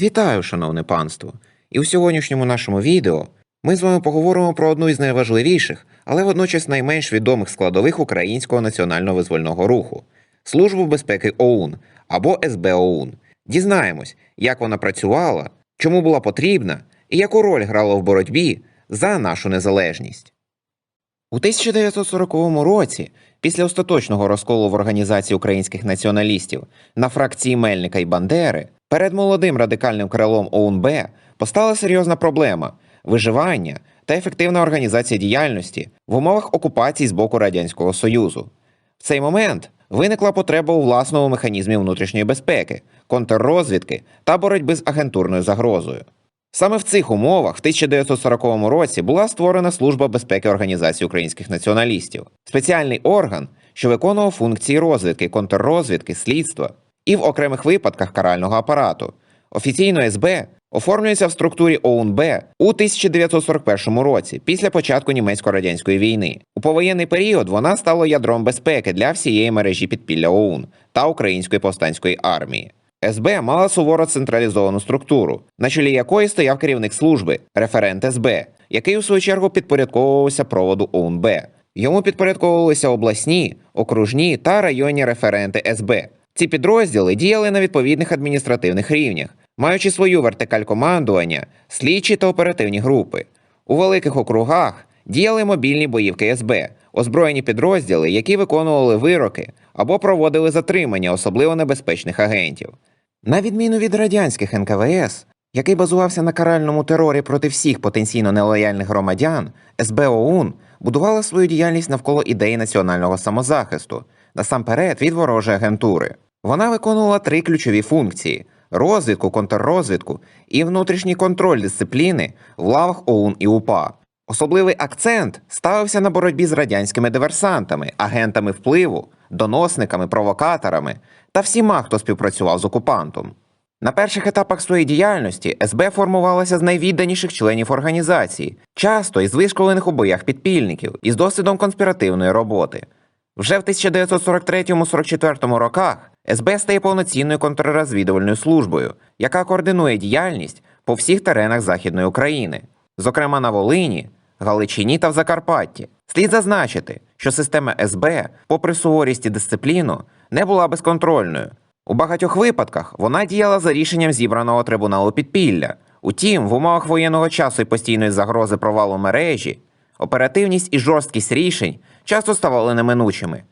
Вітаю, шановне панство! І у сьогоднішньому нашому відео ми з вами поговоримо про одну із найважливіших, але водночас найменш відомих складових українського національного визвольного руху Службу безпеки ОУН або СБ ОУН. Дізнаємось, як вона працювала, чому була потрібна і яку роль грала в боротьбі за нашу незалежність. У 1940 році, після остаточного розколу в організації українських націоналістів на фракції Мельника і Бандери, перед молодим радикальним крилом ОУНБ постала серйозна проблема виживання та ефективна організація діяльності в умовах окупації з боку Радянського Союзу. В цей момент виникла потреба у власному механізмі внутрішньої безпеки, контррозвідки та боротьби з агентурною загрозою. Саме в цих умовах в 1940 році була створена Служба безпеки Організації українських націоналістів, спеціальний орган, що виконував функції розвідки, контррозвідки, слідства і в окремих випадках карального апарату. Офіційно СБ оформлюється в структурі ОУНБ у 1941 році, після початку німецько-радянської війни. У повоєнний період вона стала ядром безпеки для всієї мережі підпілля ОУН та Української повстанської армії. СБ мала суворо централізовану структуру, на чолі якої стояв керівник служби, референт СБ, який у свою чергу підпорядковувався проводу ОУНБ. Йому підпорядковувалися обласні, окружні та районні референти СБ. Ці підрозділи діяли на відповідних адміністративних рівнях, маючи свою вертикаль командування, слідчі та оперативні групи. У великих округах діяли мобільні боївки СБ, озброєні підрозділи, які виконували вироки або проводили затримання особливо небезпечних агентів. На відміну від радянських НКВС, який базувався на каральному терорі проти всіх потенційно нелояльних громадян, СБ ОУН будувала свою діяльність навколо ідеї національного самозахисту, насамперед від ворожої агентури. Вона виконувала три ключові функції: розвідку, контррозвідку і внутрішній контроль дисципліни в лавах ОУН і УПА. Особливий акцент ставився на боротьбі з радянськими диверсантами, агентами впливу, доносниками, провокаторами та всіма, хто співпрацював з окупантом. На перших етапах своєї діяльності СБ формувалася з найвідданіших членів організації, часто із вишколених у боях підпільників із досвідом конспіративної роботи. Вже в 1943-44 роках СБ стає повноцінною контррозвідувальною службою, яка координує діяльність по всіх теренах Західної України, зокрема на Волині, Галичині та в Закарпатті. Слід зазначити, що система СБ, попри суворість і дисципліну, не була безконтрольною. У багатьох випадках вона діяла за рішенням зібраного трибуналу підпілля. Утім, в умовах воєнного часу і постійної загрози провалу мережі, оперативність і жорсткість рішень часто ставали неминучими.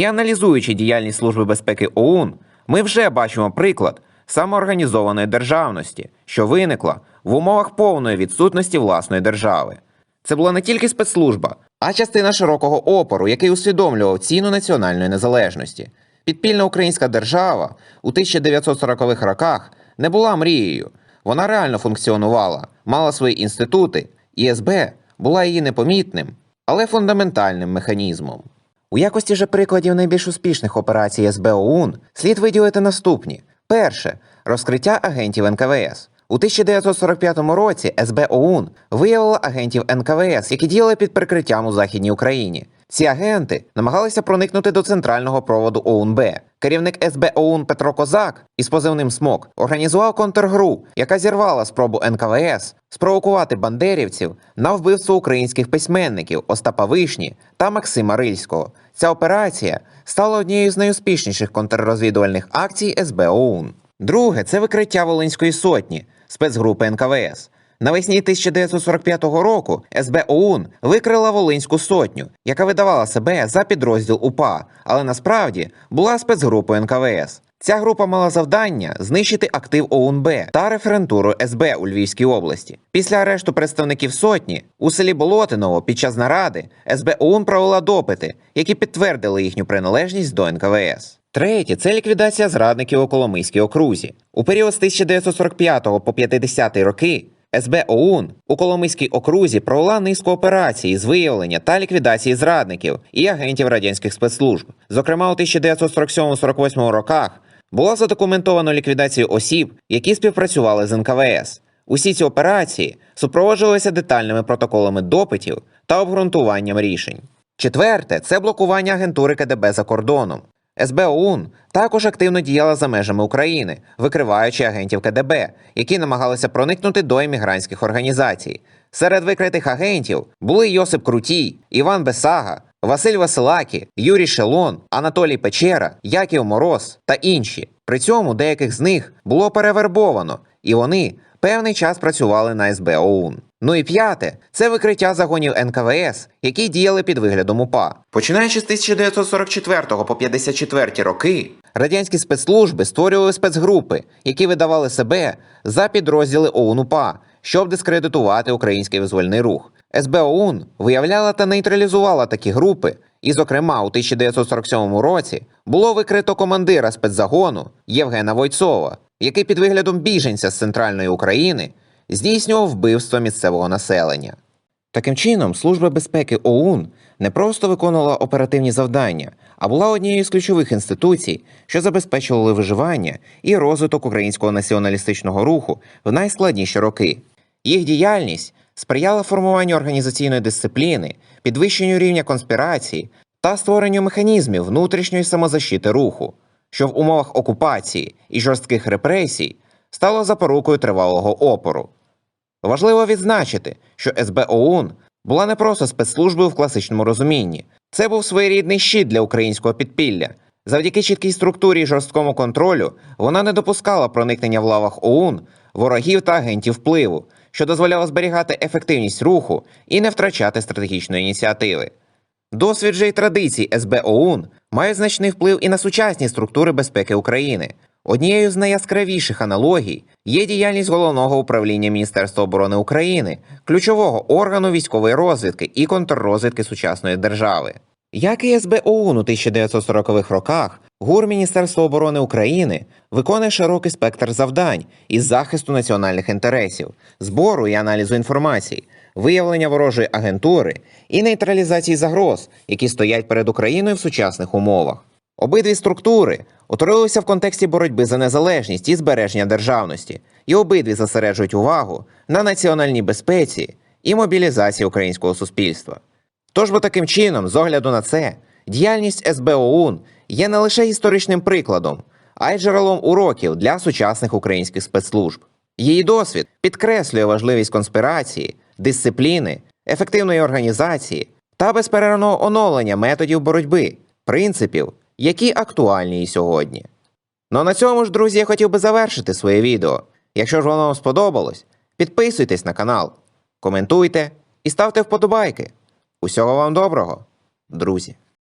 І аналізуючи діяльність Служби безпеки ОУН, ми вже бачимо приклад самоорганізованої державності, що виникла в умовах повної відсутності власної держави. Це була не тільки спецслужба, а частина широкого опору, який усвідомлював ціну національної незалежності. Підпільна українська держава у 1940-х роках не була мрією. Вона реально функціонувала, мала свої інститути, і СБ була її непомітним, але фундаментальним механізмом. У якості же прикладів найбільш успішних операцій СБ ОУН слід виділити наступні: перше розкриття агентів НКВС. У 1945 році СБ ОУН виявила агентів НКВС, які діяли під прикриттям у Західній Україні. Ці агенти намагалися проникнути до центрального проводу ОУНБ. Керівник СБ ОУН Петро Козак із позивним СМОК організував контргру, яка зірвала спробу НКВС спровокувати бандерівців на вбивство українських письменників Остапа Вишні та Максима Рильського. Ця операція стала однією з найуспішніших контррозвідувальних акцій СБ ОУН. Друге це викриття Волинської сотні спецгрупи НКВС. Навесні 1945 року СБ ОУН викрила Волинську сотню, яка видавала себе за підрозділ УПА, але насправді була спецгрупою НКВС. Ця група мала завдання знищити актив ОУНБ та референтуру СБ у Львівській області. Після арешту представників сотні у селі Болотиново під час наради СБ ОУН провела допити, які підтвердили їхню приналежність до НКВС. Третє це ліквідація зрадників у Коломийській окрузі. У період з 1945 по 50 роки СБ ОУН у Коломийській окрузі провела низку операцій з виявлення та ліквідації зрадників і агентів радянських спецслужб. Зокрема, у 1947-48 роках було задокументовано ліквідацію осіб, які співпрацювали з НКВС. Усі ці операції супроводжувалися детальними протоколами допитів та обґрунтуванням рішень. Четверте це блокування агентури КДБ за кордоном. СБ ОУН також активно діяла за межами України, викриваючи агентів КДБ, які намагалися проникнути до емігрантських організацій. Серед викритих агентів були Йосип Крутій, Іван Бесага, Василь Василакі, Юрій Шелон, Анатолій Печера, Яків Мороз та інші. При цьому деяких з них було перевербовано, і вони певний час працювали на СБ ОУН. Ну і п'яте це викриття загонів НКВС, які діяли під виглядом УПА. Починаючи з 1944 по 54 роки, радянські спецслужби створювали спецгрупи, які видавали себе за підрозділи ОУН УПА, щоб дискредитувати український визвольний рух. СБ ОУН виявляла та нейтралізувала такі групи, і, зокрема, у 1947 році було викрито командира спецзагону Євгена Войцова, який під виглядом біженця з центральної України здійснював вбивство місцевого населення. Таким чином, Служба безпеки ОУН не просто виконувала оперативні завдання, а була однією з ключових інституцій, що забезпечували виживання і розвиток українського націоналістичного руху в найскладніші роки. Їх діяльність сприяла формуванню організаційної дисципліни, підвищенню рівня конспірації та створенню механізмів внутрішньої самозащити руху, що в умовах окупації і жорстких репресій стало запорукою тривалого опору. Важливо відзначити, що СБ ОУН була не просто спецслужбою в класичному розумінні. Це був своєрідний щит для українського підпілля. Завдяки чіткій структурі і жорсткому контролю вона не допускала проникнення в лавах ОУН, ворогів та агентів впливу, що дозволяло зберігати ефективність руху і не втрачати стратегічної ініціативи. Досвід же й традицій СБ ОУН мають значний вплив і на сучасні структури безпеки України. Однією з найяскравіших аналогій є діяльність головного управління Міністерства оборони України, ключового органу військової розвідки і контррозвідки сучасної держави. Як і СБ ОУН у 1940-х роках, ГУР Міністерства оборони України виконує широкий спектр завдань із захисту національних інтересів, збору і аналізу інформації, виявлення ворожої агентури і нейтралізації загроз, які стоять перед Україною в сучасних умовах. Обидві структури утворилися в контексті боротьби за незалежність і збереження державності, і обидві зосереджують увагу на національній безпеці і мобілізації українського суспільства. Тож бо таким чином, з огляду на це, діяльність СБ є не лише історичним прикладом, а й джерелом уроків для сучасних українських спецслужб. Її досвід підкреслює важливість конспірації, дисципліни, ефективної організації та безперервного оновлення методів боротьби, принципів, які актуальні і сьогодні. Ну а на цьому ж, друзі, я хотів би завершити своє відео. Якщо ж воно вам сподобалось, підписуйтесь на канал, коментуйте і ставте вподобайки. Усього вам доброго, друзі!